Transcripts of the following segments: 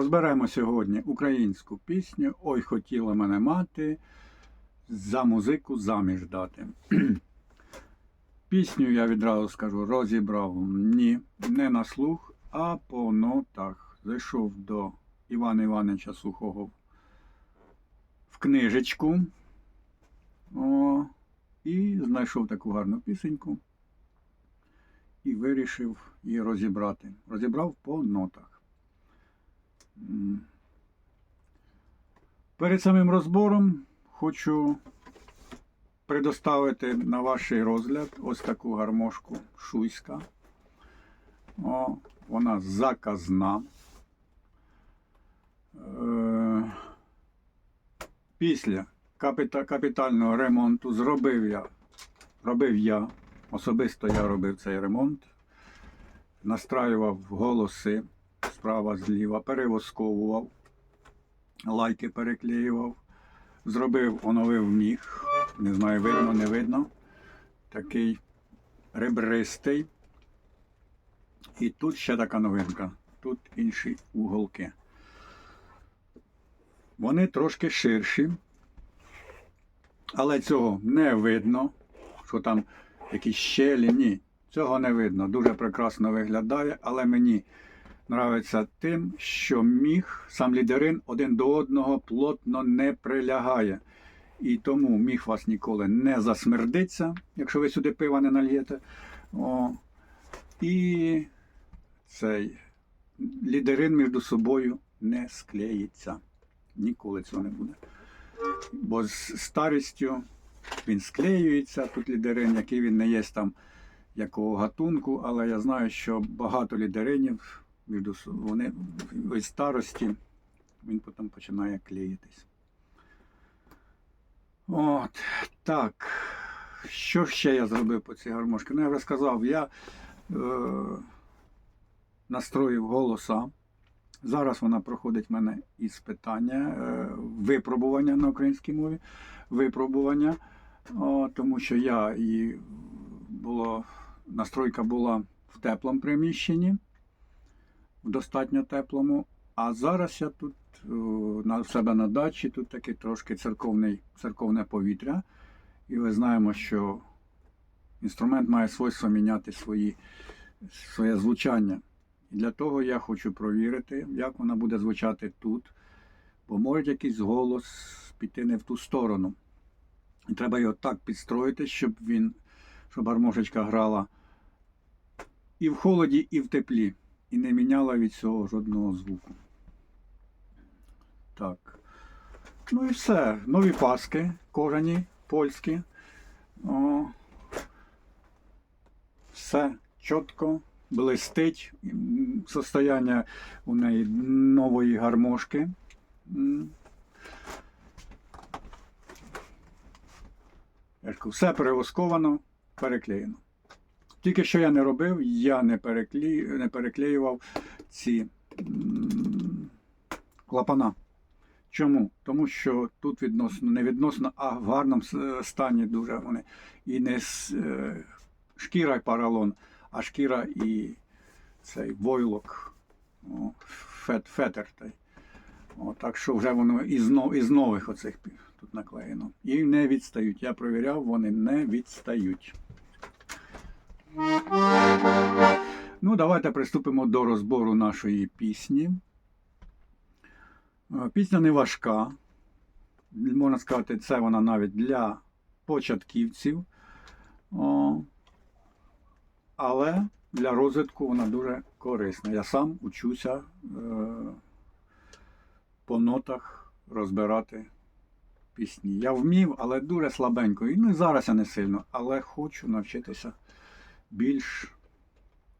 Розберемо сьогодні українську пісню Ой хотіла мене мати за музику заміж дати. Пісню я відразу скажу, розібрав ні, не на слух, а по нотах. Зайшов до Івана Івановича Сухого в книжечку. О, і знайшов таку гарну пісеньку і вирішив її розібрати. Розібрав по нотах. Перед самим розбором хочу предоставити на ваш розгляд ось таку гармошку шуйська. О, вона заказна. Е, Після капітального ремонту зробив я, робив я, особисто я робив цей ремонт, настраював голоси справа зліва, перевосковував, лайки переклеював, зробив, оновив міг, не знаю, видно, не видно. Такий ребристий. І тут ще така новинка. Тут інші уголки. Вони трошки ширші, але цього не видно, що там якісь щелі. Ні, цього не видно. Дуже прекрасно виглядає, але мені нравиться тим, що міг сам лідерин один до одного плотно не прилягає. І тому міг вас ніколи не засмердиться, якщо ви сюди пива не нальєте. О, і цей лідерин між собою не склеїться. Ніколи цього не буде. Бо з старістю він склеюється, тут лідерин, який він не є там якого гатунку, але я знаю, що багато лідеринів вони від старості він потім починає клеїтись. От, так. Що ще я зробив по цій гармошці? Ну, я вже сказав, я е, настроїв голоса. Зараз вона проходить в мене із питання е, випробування на українській мові. Випробування, о, тому що я і було, настройка була в теплому приміщенні, в достатньо теплому. А зараз я тут на себе на дачі, тут таке трошки церковний, церковне повітря. І ми знаємо, що інструмент має свойство міняти свої, своє звучання. І для того я хочу провірити, як вона буде звучати тут, бо може якийсь голос піти не в ту сторону. І треба його так підстроїти, щоб він, щоб гармошечка грала і в холоді, і в теплі, і не міняла від цього жодного звуку. Так. Ну і все. Нові паски, кожані, польські. О, все чітко, блистить. Состояння у неї нової гармошки. Все перевосковано, переклеєно. Тільки що я не робив, я не, переклі... не переклеював ці клапана. Чому? Тому що тут відносно, не відносно, а в гарному стані дуже вони. І не е, шкіра і паралон, а шкіра і цей войлок, фет, фетер. О, так що вже воно із, із нових оцих тут наклеєно. І не відстають. Я провіряв, вони не відстають. Ну, давайте приступимо до розбору нашої пісні. Е, Пісня не важка. Можна сказати, це вона навіть для початківців. Але для розвитку вона дуже корисна. Я сам учуся е, по нотах розбирати пісні. Я вмів, але дуже слабенько. І ну, зараз я не сильно, але хочу навчитися більш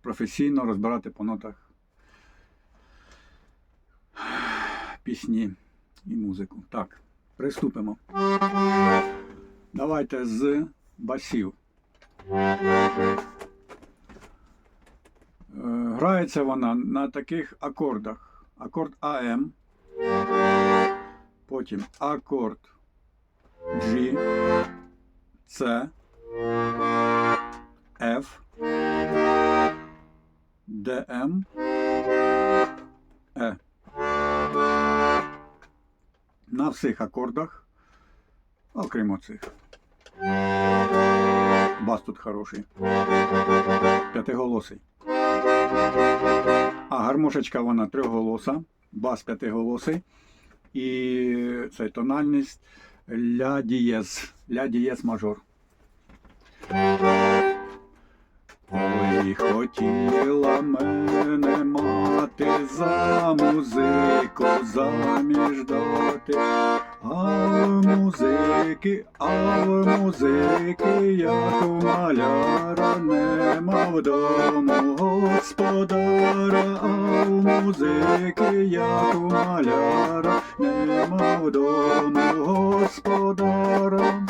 професійно розбирати по нотах пісні і музику. Так, приступимо. Давайте з басів. Е, Грається вона на таких акордах. Акорд АМ, потім акорд G, С, ДМ, Е. На всіх акордах, окрім оцих. Бас тут хороший. П'ятиголосий. А гармошечка вона трьохголоса, бас п'ятиголосий. І це тональність ля дієз. Ля дієз мажор. Ой, хотіла мене мати за музику заміж дати. А в музики, а в музики, як у маляра, нема вдому господара, а музики, як у маляра, нема вдому господара.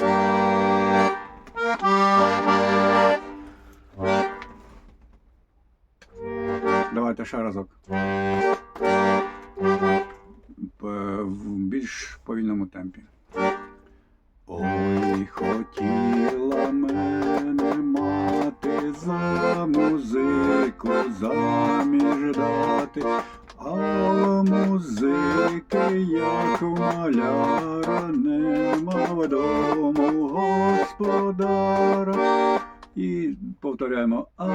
Давайте ще разок. В більш повільному темпі. Ой, хотіла мене мати за музику заміж дати, а музики, як у маляра, нема вдому господара. І повторяємо, а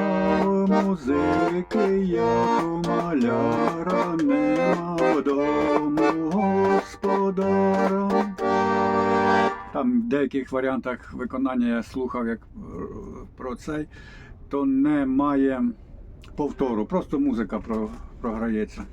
музики, як у маляра, нема вдому господара. Там в деяких варіантах виконання я слухав як е, про цей, то немає повтору, просто музика про, програється.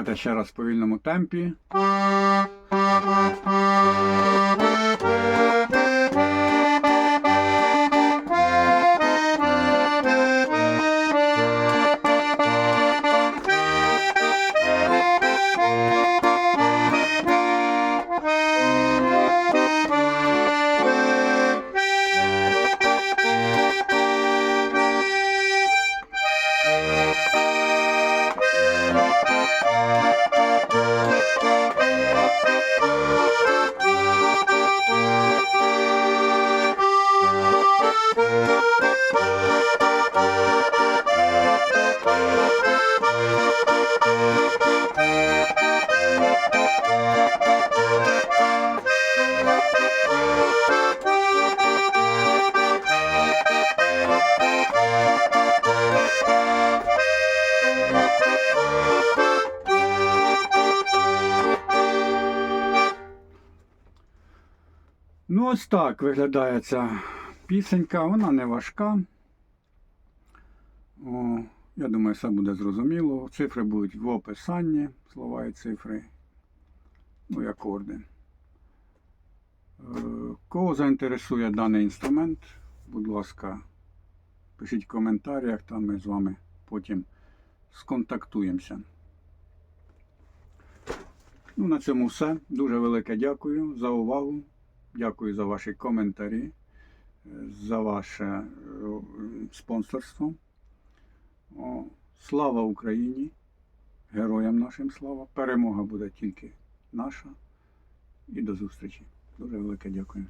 Давайте ще раз в повільному темпі. Ось так виглядає ця пісенька. Вона не важка. О, я думаю, все буде зрозуміло. Цифри будуть в описанні, слова і цифри. Ну і акорди. Е, Кого заінтересує даний інструмент, будь ласка, пишіть в коментарях, там ми з вами потім сконтактуємося. Ну, на цьому все. Дуже велике дякую за увагу. Дякую за ваші коментарі, е, за ваше е, спонсорство. О, слава Україні! Героям нашим слава! Перемога буде тільки наша. І до зустрічі. Дуже велике дякую.